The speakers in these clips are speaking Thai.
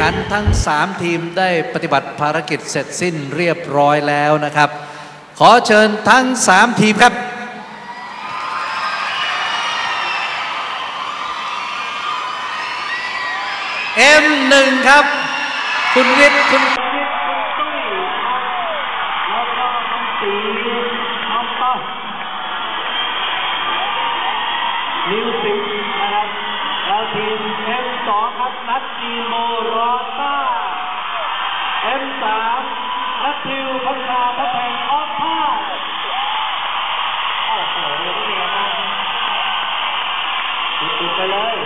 ขันทั้ง 3 ทีมได้ปฏิบัติภารกิจเสร็จสิ้นเรียบร้อยแล้วนะครับ ขอเชิญทั้ง 3 ทีมครับ M1 ครับ คุณวิทย์คุณ นัดจีโมรอต้า M3 นัดทิวพัฒนาพัฒแพงออฟพาสโอ้โหนี่ครับสุดไปเลย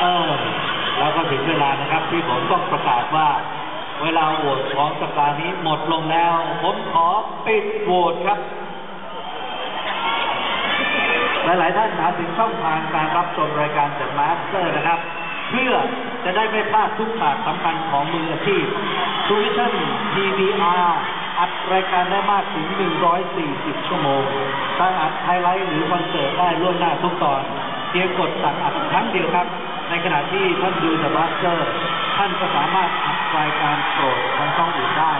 เออแล้วก็ถึงเวลานะครับที่ผมต้องประกาศว่าเวลาโหวตของสัปดาห์นี้หมดลงแล้ว ผมขอปิดโหวตครับ ลาย ๆ ท่านถามถึงช่องทางการรับชมรายการ The Master นะครับ เพื่อจะได้ไม่พลาดทุกฉากสำคัญของมืออาชีพ t u i t i o n TVR อัดรายการได้มากถึง 140 ชั่วโมงตั้งอัดไฮไลท์หรือคอนเสิร์ตได้ล่วงหน้าทุกตอนเพียงกดสั่งอัดครั้งเดียวครับ ในขณะที่ท่านดู The Master ท่านก็สามารถอัดรายการโปรดทางช่องอื่นได้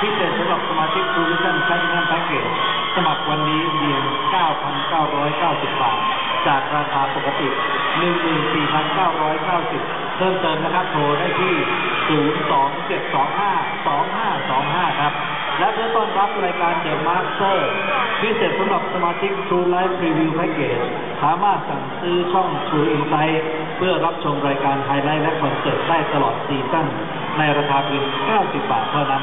พิเศษสำหรับสมาชิก t u i t i o n Platinum Package สมัครวันนี้เพียง 9,990 บาท จากราคาปกติ 14,990 เพิ่มเติมนะครับ โทรได้ที่ 027252525 ครับ และเพื่อต้อนรับรายการ The Master พิเศษสำหรับสมาชิก True Life Preview Package สามารถสั่งซื้อช่อง True Insight เพื่อรับชมรายการไฮไลท์และคอนเสิร์ตได้ตลอดซีซั่นในราคาเพียง 90 บาทเท่านั้น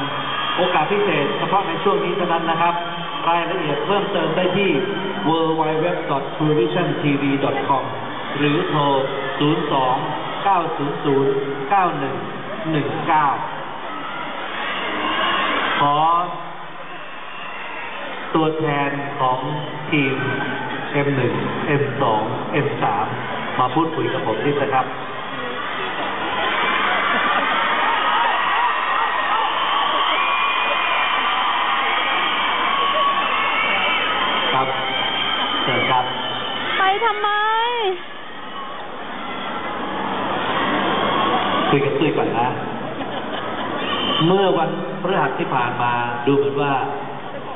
โอกาสพิเศษเฉพาะในช่วงนี้เท่านั้นนะครับ รายละเอียดเพิ่มเติมได้ที่ www.truevisiontv.com หรือโทร 02 900 9119 ขอตัวแทนของทีม M1 M2 M3 มาพูดคุยกับผมนิดนะครับครับเชิญครับ ไป ทำไม คุยกับตุ้ยก่อนนะ เมื่อวันพฤหัสที่ผ่านมาดูเหมือนว่า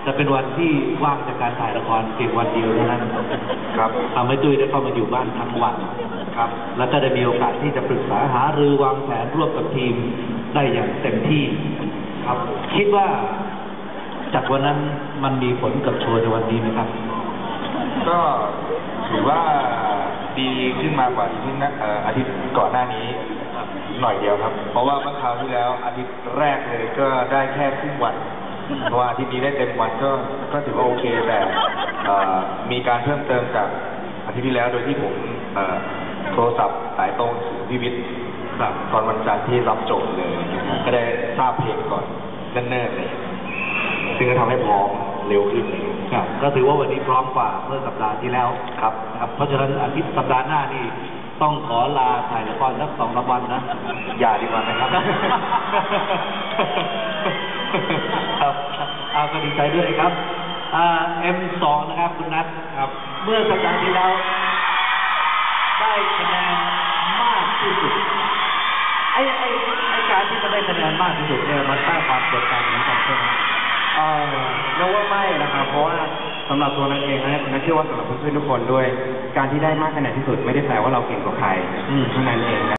จะเป็นวันที่ว่างจากการถ่ายละครเพียงวันเดียวเท่านั้นครับทำให้ตุ้ยได้เข้ามาอยู่บ้านทั้งวันครับ แล้วก็ได้มีโอกาสที่จะปรึกษาหารือวางแผนร่วมกับทีมได้อย่างเต็มที่ครับ คิดว่าจากวันนั้นมันมีผลกับโชว์ในวันนี้ไหมครับ ก็ ถือว่าดีขึ้นมากว่าที่นะเอ่ออาทิตย์ก่อนหน้านี้หน่อยเดียวครับ เพราะว่าเมื่อคราวที่แล้วอาทิตย์แรกเลยก็ได้แค่ครึ่งวันเพราะว่าอาทิตย์นี้ได้เต็มวันก็ก็ถือว่าโอเคแต่เอ่อมีการเพิ่มเติมจากอาทิตย์ที่แล้วโดยที่ผมเอ่อโทรศัพท์สายตรงถึงพี่วิทย์ครับตอนวันจันทร์ที่รับโจทย์เลย ก็ได้ทราบเพลงก่อนเนิ่นๆเลยซึ่งก็ทำให้พร้อม เร็วขึ้นเลยครับ ก็ถือว่าวันนี้พร้อมกว่าเมื่อสัปดาห์ที่แล้วครับครับเพราะฉะนั้นอาทิตย์สัปดาห์หน้านี่ต้องขอลาถ่ายละครสักสองสามวันนะอย่าดีกว่าไหมครับ ครับเอาก็ดีใจด้วยนะครับอ่า M2 นะครับคุณนัทครับ เมื่อสัปดาห์ที่แล้วได้คะแนนมากที่สุดไอ้ไอ้ไอ้การที่มันได้คะแนนมากที่สุดเนี่ยมันสร้างความกดดันเหมือนกันใช่ไหมเอ่อเรียกว่าไม่นะครับ เพราะว่าสำหรับตัวนักเองนะผมเชื่อว่าสำหรับเพื่อนๆทุกคนด้วย การที่ได้มากคะแนนที่สุดไม่ได้แปลว่าเราเก่งกว่าใครอืมเท่านั้นเอง